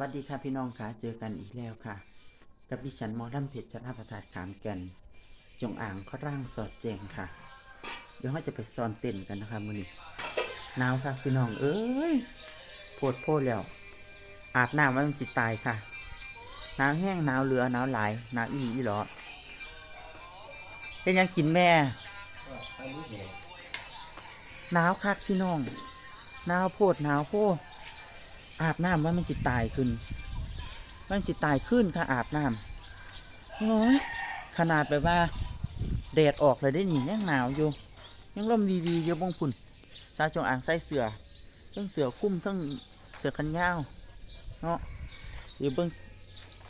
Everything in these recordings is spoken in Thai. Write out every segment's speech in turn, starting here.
วัสดีค่ะพี่น้องค่ะ เจอกันอีกแล้วค่ะ กับดิฉันมอลำเพชรชนะประทาดขามแก่น จงอ่างข้อร่างสอดแจงค่ะ เดี๋ยวเราจะไปซ้อมเต้นกันนะคะมือนี้หนาวค่ะพี่น้องเอ้ยโพดโพดแล้ว อาบน้ำมันสิตายค่ะหนาวแห้งหนาวเหลือหนาวหลายหนาวอีหลีอีหลอเป็นยังกินแม่หนาวคักพี่น้องหนาวโพดหนาวโพด อาบน้ำว่ามันสิตายขึ้น มันสิตายขึ้นค่ะอาบน้ำโอ้ยขนาดแบบว่าแดดออกเลยได้หนิยังหนาวอยู่ ยังร่มวีวีอยู่บงพุ่นสาวจงอ่างใส่เสือทั้งเสือคุ้มทั้งเสือกันยาวเนาะเดี๋ยวเบิ้ง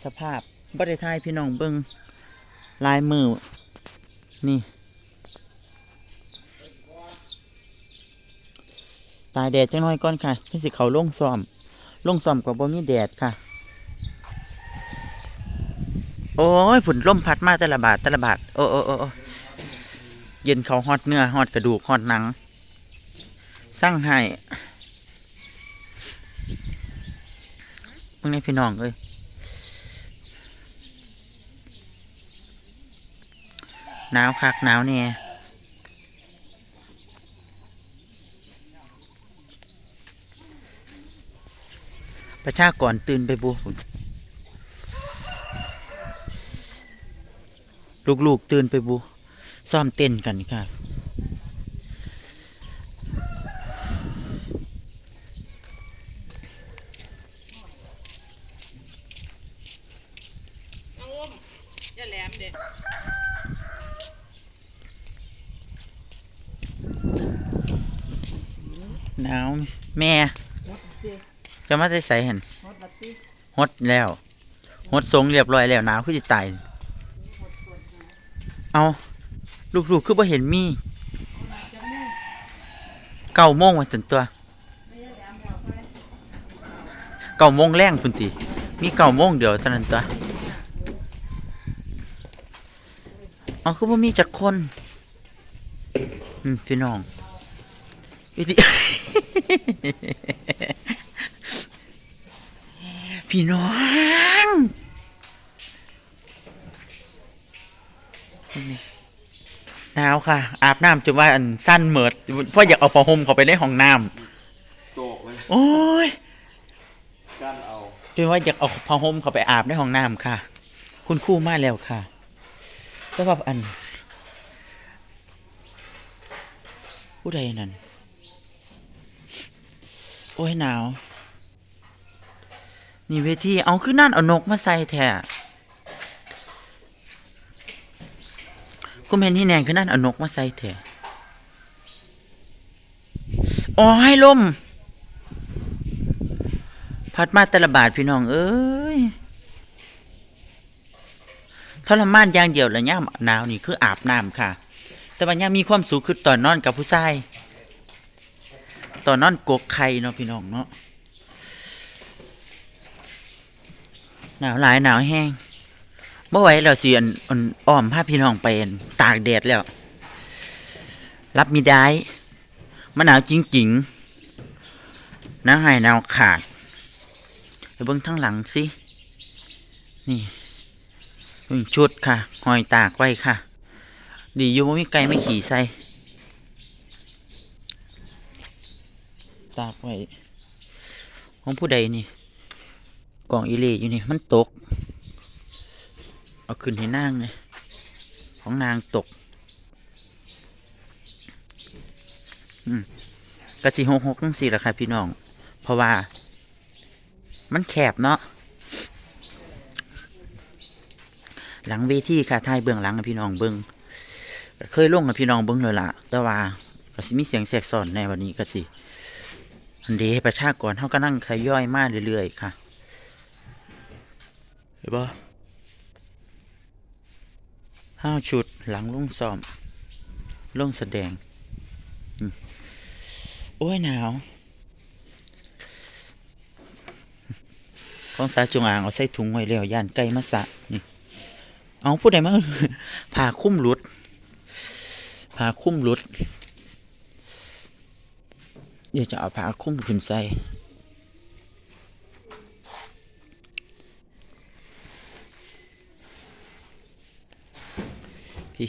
สภาพบัตรทยพี่น้องเบิ้งลายมือนี่ ตายแดดจังน้อยก่อนค่ะที่สิเขาลงซ้อม ลงซ้อมกับบ่มีแดดค่ะ โอ้ยผุนลมพัดมาแต่ละบาทแต่ละบาทโอ้โอ้โอ้เย็นเขาฮอดเนื้อฮอดกระดูกฮอดหนัง สร้างให้เพิ่งในพี่น้องเอ้ยหนาวคักหนาวเนี่ย ประชากรตื่นไปบัวพุ่นลูกๆตื่นไปบัวซ้อมเต้นกันค่ะน้องอุ้มอย่าแหลมเด็ดหนาวแม่ จะมาได้ใส่เห็นฮอดบัตตี้ฮดแล้วฮดทรงเรียบร้อยแล้วหนาวคือจะตายเอาลูกๆคือบ่เห็นมีเก้าโมงวันสันตัวเก้าโมงแรงพุ่นติมีเก้าโมงเดียวเท่านั้นตัวเอาคือบ่มีจักคนอืมพี่น้องวิธี พี่น้องนี่หนาวค่ะ อาบน้ำจนว่าอันสั้นเหมิดเพราะอยากเอาผ้าห่มเข้าไปในห้องน้โตกเลยำโอ้ยกั้นเอาจนว่าอยากเอาผ้าห่มเข้าไปอาบในห้องน้ำค่ะ คุณครู่มาแล้วค่ะแต่ว่าอัน ผู้ใดนั่นโอ้ยหนาว นี่เวทีเอาขึ้นนั่นเอานกมาใส่แท้ก็เห็นที่แนงขึ้นนั่นเอานกมาใส่แท้อ๋อให้ลมพัดมาตละบาทพี่น้อง เอ้ยทรมานอย่างเดียวละย่ามหนาวนี่คืออาบน้ำค่ะ แต่ว่าย่ามมีความสุขคือตอนนอนกับผู้ชายตอนนอนกกไข่เนาะพี่น้องเนาะ หนาวหลายหนาวแห้งเมื่อไหวเราเสียนอ่อนอ้อมพาพี่น้องไปอั่นตากแดดแล้ว รับมีได้มันหนาวจริงๆหนาวหายหนาวขาดไปเบิ้งทั้งหลังสิ นี่เบิ่งชุดค่ะหอยตากไว้ค่ะ ดีอยู่ว่ามีไก่ไม่ขี่ใส่ตากไว้ของผู้ใดนี่ กล่องอีเล่อยู่นี่มันตก เอาขึ้นให้นางเลยของนางตกกระสีหกหกงสี่ละค่ะพี่น้อง เพราะว่า มันแคบเนาะหลังเวทีค่ะทายเบื้องหลังพี่น้องเบิ้งเคยลงกับพี่น้องเบิ้งเลยล่ะ แต่ว่าก็สิมีเสียงแสกซ้อนในวันนี้ก็สิอันเดประชากรเขาก็นั่งทยอยมาเรื่อยๆค่ะ ห็นปะห้าชุดหลังลงซ้อมลงแสดงอโอ้ยหนาวของสาจงอางเอาใส่ถุงไว้แล้วย่านไก่มาสะนี่เอาผู้ใดมาผ่าคุ้มหลุดผ่าคุ้มหลุดเดี๋ยวจะเอาผ้าคุ้มขึ้นใส่ พี่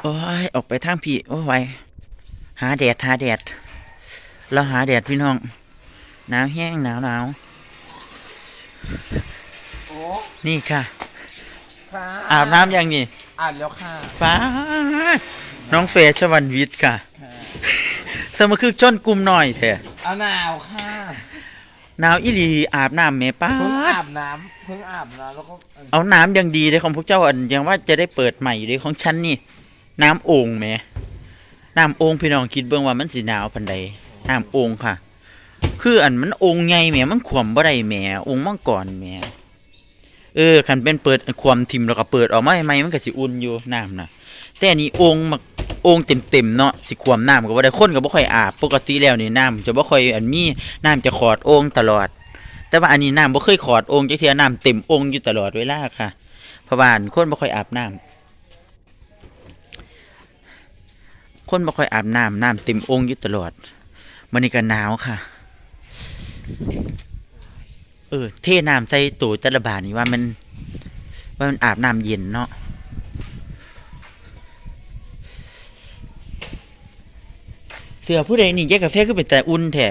โอ้ยออกไปทางพี่โอ้ยไหวหาแดดหาแดดเราหาแดดพี่น้องหนาวแห้งหนาวหนาวโอ้นี่ค่ะ ค่ะอาบน้ำยังนี่อ่านแล้วค่ะฟ้าดน้องเฟยชวันวิทย์ค่ะสมคือชนกลุ่มหน่อยแท้เอาหนาวค่ะ หนาวอีหลีอาบน้ำแม่ป้าเพิ่งดอาบน้ำเพิ่งอาบน้ำแล้วก็เออเอาน้ำยังดีเลยของพวกเจ้าอันยังว่าจะได้เปิดใหม่เลยของฉันนี่ น้ำโอ่งแหมน้ำโอ่งพี่น้องคิดเบิ่งว่ามันสิหนาวพันใดน้ำโอ่งค่ะ คืออันมันโอ่งไงแหมมันขวมบ่ได้แหมโอ่งมังกรแหมเออคันเป็นเปิดขวมทิมแล้วก็เปิดออกมาใหม่ๆมันก็สิอุ่นอยู่น้ำน่ะ แต่อันนี้โอ่งมัก โอ่งเต็มๆเนาะสิขวมน้ำก็บ่ได้คนก็บ่ค่อยอาบปกติแล้วนี่น้ำจะบ่ค่อยอันมีน้ำจะขอดโอ่งตลอด แต่ว่าอันนี้น้ำบ่เคยขอดโอ่งจักเทื่อน้ำเต็มโอ่งอยู่ตลอดเวลาค่ะเพราะว่านคนบ่ค่อยอาบน้ำคนบ่ค่อยอาบน้ำน้ำเต็มโอ่งอยู่ตลอดมันนี่ก็หนาวค่ะ เออเทน้ำใส่ตู้ต่ละบาทนี่ว่ามันว่ามันอาบน้ำเย็นเนาะ สื้อผู้ใดนี่แยกกาแฟก็เป็นแต่อุ่นแท้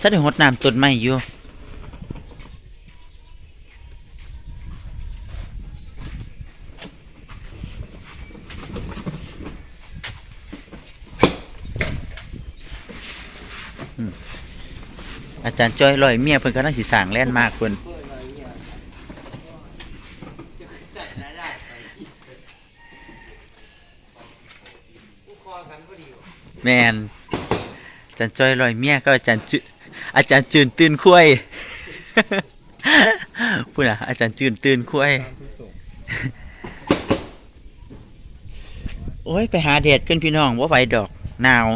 ถ้าได้หดน้ำต้นไม้อยู่อืม อาจารย์จ้อยลอยเมียเพิ่นกำลังสิสร้างแล่นด์มากเพิ่นแมนอาจารย์จ้อยลอยเมียก็อาจารย์จือาจารย์จืนตื่นคุ้ยพูดอะอาจารย์จืนตื่นคุ้ยโอ้ย ไปหาแดดขึ้นพี่น้องว่าไหวดอกหนาว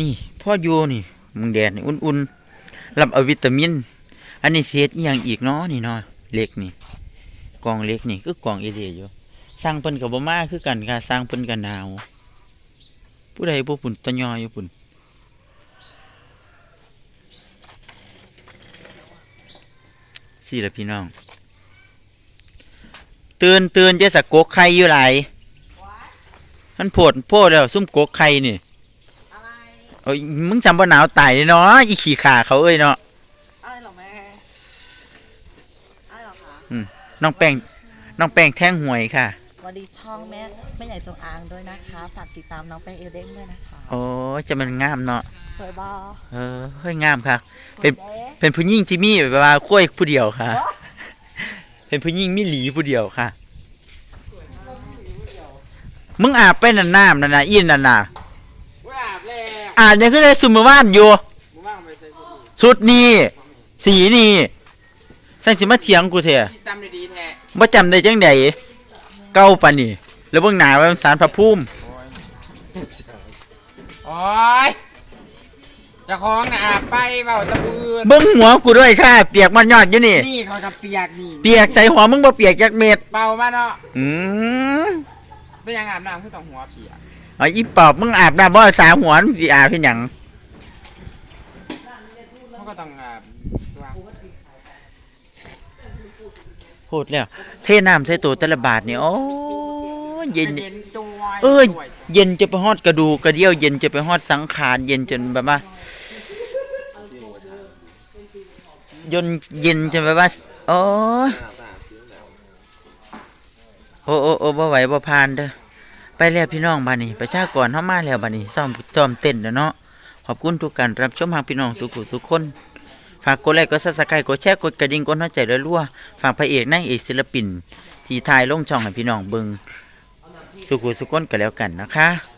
นี่ พ่ออยู่นี่ มึงแดดนี่อุ่นๆรับเอาวิตามิน อันนี้เศษอีหยังอีกเนาะนี่เนาะเล็กนี่กล่องเล็กนี่คือกล่องเอเดียอยู่สร้างเพิ่นกับบ่มาคือกันค่ะสร้างเพิ่นกันหนาว ผู้ใดผู้ปุ่นตะยออยู่ปุ่นสี่ละพี่น้องเตื่นเตื่นจะสะกกไข่อยู่หลายมันโผดโพดแล้วซุ่มกกไข่นี่ เอ้ยมึงจำว่าหนาวตายเนาะอีขี่ขาเขาเอ้ยเนาะอะไรหรอแม่อะไรหรอคะน้องแป้งน้องแป้งแท่งหวยค่ะสวัสดีช่องแม่แม่ใหญ่จงอางด้วยนะคะฝากติดตามน้องแป้งเอเด้งด้วยนะคะโอ้ยจะมันงามเนาะสวยบอเออเฮ้ยงามค่ะ เป็นสวยด้เป็นผู้หญิงที่มีแบบว่าคุ้ยผู้เดียวค่ะ เป็นผู้หญิงมีหลีผู้เดียวค่ะมึงอาบไปนั่นน้ำนั่นน่ะอินนั่นน่ะว่าอาบแล้ว อาบยังขึ้นได้สุมอว่านอยู่ มึงว่างไปใส่กูชุดนี้สีนี่สั่งสิมาเถียงกูเถอะที่จำได้ดีแท้บ่จำได้จังไดเก่าปานนี่ แล้วเบิ่งหน้าว่ามันสารพระภูมิโอ้ยเจะคล้าของนะอาบไปเบาตะปืนเบิ่งหัวกูด้วยค่ะ เปียกมันยอดอยู่นี่ นี่เขาจะเปียกนี่เปียกใส่หัวมึงบ่เปียกจักเม็ดเบามาเนาะอืมเป็นยังอาบน้ำคือต้องหัวเปียก เอาอีปอบมึงอาบน้ำบ่สาหัวมึงสิอาบเฮ็ดหยังเขาก็ต้องอาบตัวพูดแล้วเทน้ำใส่ตัวแต่ละบาทนี่โอ้ยเย็น เย็นจวยเอ้ยจวยเย็นจะไปฮอดกระดูกกระเดี่ยวเย็นจะไปฮอดสังขารเย็นจนแบบว่ายนเย็นจนแบบว่าโอ้ยโอ้โอ้โอ้บ่ไหวบ่ผ่านเด้อ ไปแล้วพี่น้องบ้านนี้ประชากรเฮามาแล้วบ้านนี้ซ้อมซ่อมเต้นแล้วเนาะขอบคุณทุกการรับชมหากพี่น้องสุขุสุขคนฝากกดไลค์กดซับสไครต์กดแชร์กดกระดิ่งกดหัวใจรัวๆฝากพระเอกนางเอกศิลปิน ที่ทายลงช่องให้พี่น้องเบิงสุขุสุขคนกันแล้วกันนะคะ